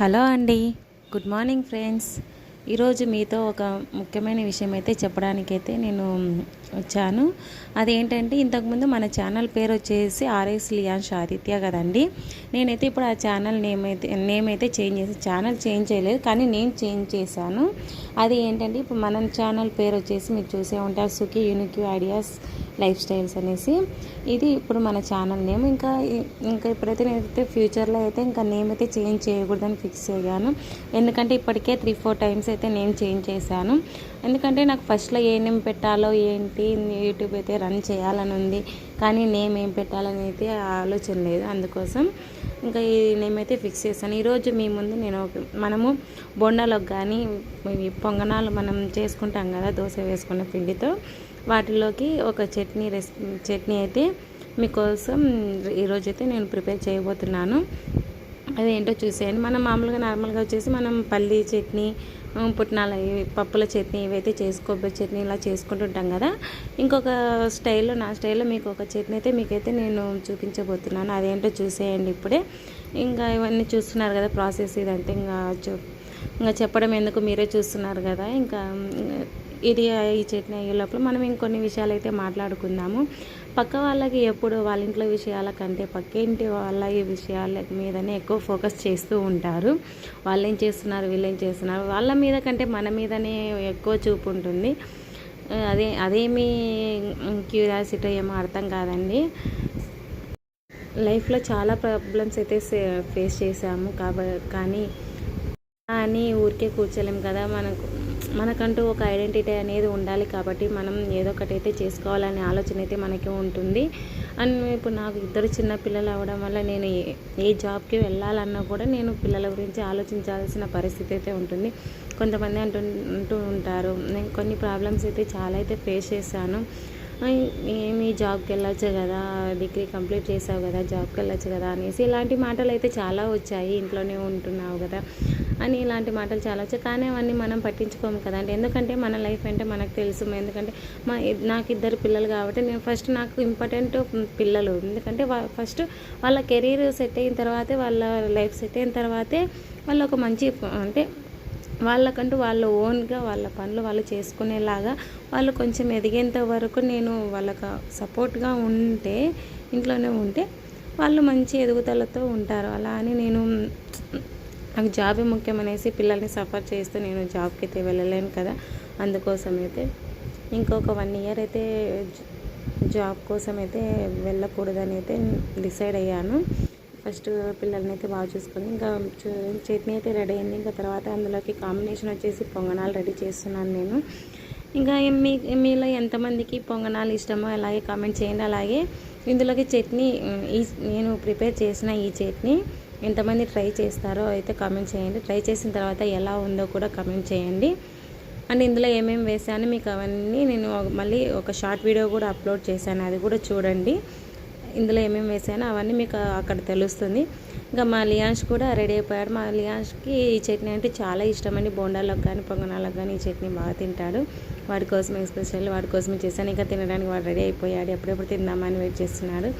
Hello అండి. Good morning friends. ఈరోజు మీతో ఒక ముఖ్యమైన విషయం అయితే చెప్పడానికైతే నేను వచ్చాను. అదేంటంటే ఇంతకుముందు మన ఛానల్ పేరు వచ్చేసి ఆర్ఎస్ లియాన్స్ ఆదిత్య కదండి. నేనైతే ఇప్పుడు ఆ ఛానల్ నేమ్ అయితే నేమ్ అయితే చేంజ్ చేసి ఛానల్ చేంజ్ చేయలేదు కానీ నేను చేంజ్ చేశాను. అది ఏంటంటే ఇప్పుడు మన ఛానల్ పేరు వచ్చేసి మీరు చూసే ఉంటారు సుఖీ యూనిక్యూ ఐడియాస్ లైఫ్ స్టైల్స్ అనేసి. ఇది ఇప్పుడు మన ఛానల్ నేమ్. ఇంకా ఇంకా ఇప్పుడైతే నేనైతే ఫ్యూచర్లో అయితే ఇంకా నేమ్ అయితే చేంజ్ చేయకూడదని ఫిక్స్ అయ్యాను. ఎందుకంటే ఇప్పటికే త్రీ ఫోర్ టైమ్స్ అయితే నేను చేంజ్ చేశాను. ఎందుకంటే నాకు ఫస్ట్లో ఏ నేమ్ పెట్టాలో ఏంటి యూట్యూబ్ అయితే రన్ చేయాలని ఉంది. కానీ నేమ్ ఏం పెట్టాలని అయితే ఆలోచన లేదు. అందుకోసం ఇంకా ఈ నేమ్ అయితే ఫిక్స్ చేశాను. ఈరోజు మీ ముందు నేను మనము బొండాలకు కానీ పొంగనాలు మనం చేసుకుంటాం కదా దోశ వేసుకున్న పిండితో. వాటిలోకి ఒక చట్నీ రెస్ చట్నీ అయితే మీకోసం ఈరోజైతే నేను ప్రిపేర్ చేయబోతున్నాను. అదేంటో చూసేయండి. మనం మామూలుగా నార్మల్గా వచ్చేసి మనం పల్లీ చట్నీ పుట్నాల పప్పుల చట్నీ ఇవైతే చేసుకోబోయే చట్నీ ఇలా చేసుకుంటుంటాం కదా. ఇంకొక స్టైల్లో నా స్టైల్లో మీకు ఒక చట్నీ అయితే మీకైతే నేను చూపించబోతున్నాను. అదేంటో చూసేయండి ఇప్పుడే. ఇంకా ఇవన్నీ చూస్తున్నారు కదా ప్రాసెస్ ఇదంతా. ఇంకా ఇంకా చెప్పడం ఎందుకు మీరే చూస్తున్నారు కదా. ఇంకా ఇది ఈ చట్నీ అయ్యే లోపల మనం ఇంకొన్ని విషయాలు అయితే మాట్లాడుకుందాము. పక్క వాళ్ళకి ఎప్పుడు వాళ్ళ ఇంట్లో విషయాల కంటే పక్కింటి వాళ్ళ ఈ విషయాల మీదనే ఎక్కువ ఫోకస్ చేస్తూ ఉంటారు. వాళ్ళు ఏం చేస్తున్నారు వీళ్ళు ఏం చేస్తున్నారు వాళ్ళ మీద కంటే మన మీదనే ఎక్కువ చూపు ఉంటుంది. అదే అదేమి క్యూరియాసిటీ ఏమో అర్థం కాదండి. లైఫ్లో చాలా ప్రాబ్లమ్స్ అయితే ఫేస్ చేసాము కాబట్టి కానీ అని ఊరికే కూర్చోలేము కదా మనకు. మనకంటూ ఒక ఐడెంటిటీ అనేది ఉండాలి కాబట్టి మనం ఏదో ఒకటి అయితే చేసుకోవాలనే ఆలోచన అయితే మనకి ఉంటుంది. అండ్ ఇప్పుడు నాకు ఇద్దరు చిన్న పిల్లలు అవ్వడం వల్ల నేను ఏ జాబ్కి వెళ్ళాలన్నా కూడా నేను పిల్లల గురించి ఆలోచించాల్సిన పరిస్థితి అయితే ఉంటుంది. కొంతమంది అంటూ అంటూ ఉంటారు. నేను కొన్ని ప్రాబ్లమ్స్ అయితే చాలా అయితే ఫేస్ చేశాను. ఏమి జాబ్కి వెళ్ళొచ్చు కదా డిగ్రీ కంప్లీట్ చేసావు కదా జాబ్కి వెళ్ళొచ్చు కదా అనేసి ఇలాంటి మాటలు అయితే చాలా వచ్చాయి ఇంట్లోనే ఉంటున్నావు కదా అని ఇలాంటి మాటలు చాలా వచ్చాయి. కానీ అవన్నీ మనం పట్టించుకోము కదా. అంటే ఎందుకంటే మన లైఫ్ అంటే మనకు తెలుసు. ఎందుకంటే మా నాకు ఇద్దరు పిల్లలు కాబట్టి నేను ఫస్ట్ నాకు ఇంపార్టెంట్ పిల్లలు. ఎందుకంటే ఫస్ట్ వాళ్ళ కెరీర్ సెట్ అయిన తర్వాతే వాళ్ళ లైఫ్ సెట్ అయిన తర్వాతే వాళ్ళు ఒక మంచి అంటే వాళ్ళకంటూ వాళ్ళ ఓన్గా వాళ్ళ పనులు వాళ్ళు చేసుకునేలాగా వాళ్ళు కొంచెం ఎదిగేంత వరకు నేను వాళ్ళకు సపోర్ట్గా ఉంటే ఇంట్లోనే ఉంటే వాళ్ళు మంచి ఎదుగుదలతో ఉంటారు. అలా అని నేను నాకు జాబే ముఖ్యమనేసి పిల్లల్ని సఫర్ చేస్తూ నేను జాబ్కి అయితే వెళ్ళలేను కదా. అందుకోసం అయితే ఇంకొక వన్ ఇయర్ అయితే జాబ్ కోసం అయితే వెళ్ళకూడదని అయితే డిసైడ్ అయ్యాను. ఫస్ట్ పిల్లల్ని అయితే బాగా చూసుకొని ఇంకా చట్నీ అయితే రెడీ అయింది. ఇంకా తర్వాత అందులోకి కాంబినేషన్ వచ్చేసి పొంగనాలు రెడీ చేస్తున్నాను నేను. ఇంకా మీ మీలో ఎంతమందికి పొంగనాలు ఇష్టమో అలాగే కామెంట్ చేయండి. అలాగే ఇందులోకి చట్నీ ఈ నేను ప్రిపేర్ చేసిన ఈ చట్నీ ఎంతమంది ట్రై చేస్తారో అయితే కామెంట్ చేయండి. ట్రై చేసిన తర్వాత ఎలా ఉందో కూడా కామెంట్ చేయండి. అండ్ ఇందులో ఏమేమి వేసాను మీకు అవన్నీ నేను మళ్ళీ ఒక షార్ట్ వీడియో కూడా అప్లోడ్ చేశాను. అది కూడా చూడండి. ఇందులో ఏమేమి వేసానో అవన్నీ మీకు అక్కడ తెలుస్తుంది. ఇంకా మా లియాన్స్ కూడా రెడీ అయిపోయాడు. మా లియాన్స్కి ఈ చట్నీ అంటే చాలా ఇష్టం అండి బోండాలకు కానీ పొంగనాలకు కానీ ఈ చట్నీ బాగా తింటాడు. వాడి కోసమే ఎస్పెషల్ వాడి కోసమే చేశాను. ఇంకా తినడానికి వాడు రెడీ అయిపోయాడు. ఎప్పుడెప్పుడు తిందామని వెయిట్ చేస్తున్నాడు.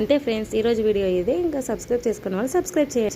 అంతే ఫ్రెండ్స్ ఈరోజు వీడియో ఇది. ఇంకా సబ్స్క్రైబ్ చేసుకున్న వాళ్ళు సబ్స్క్రైబ్ చేయండి.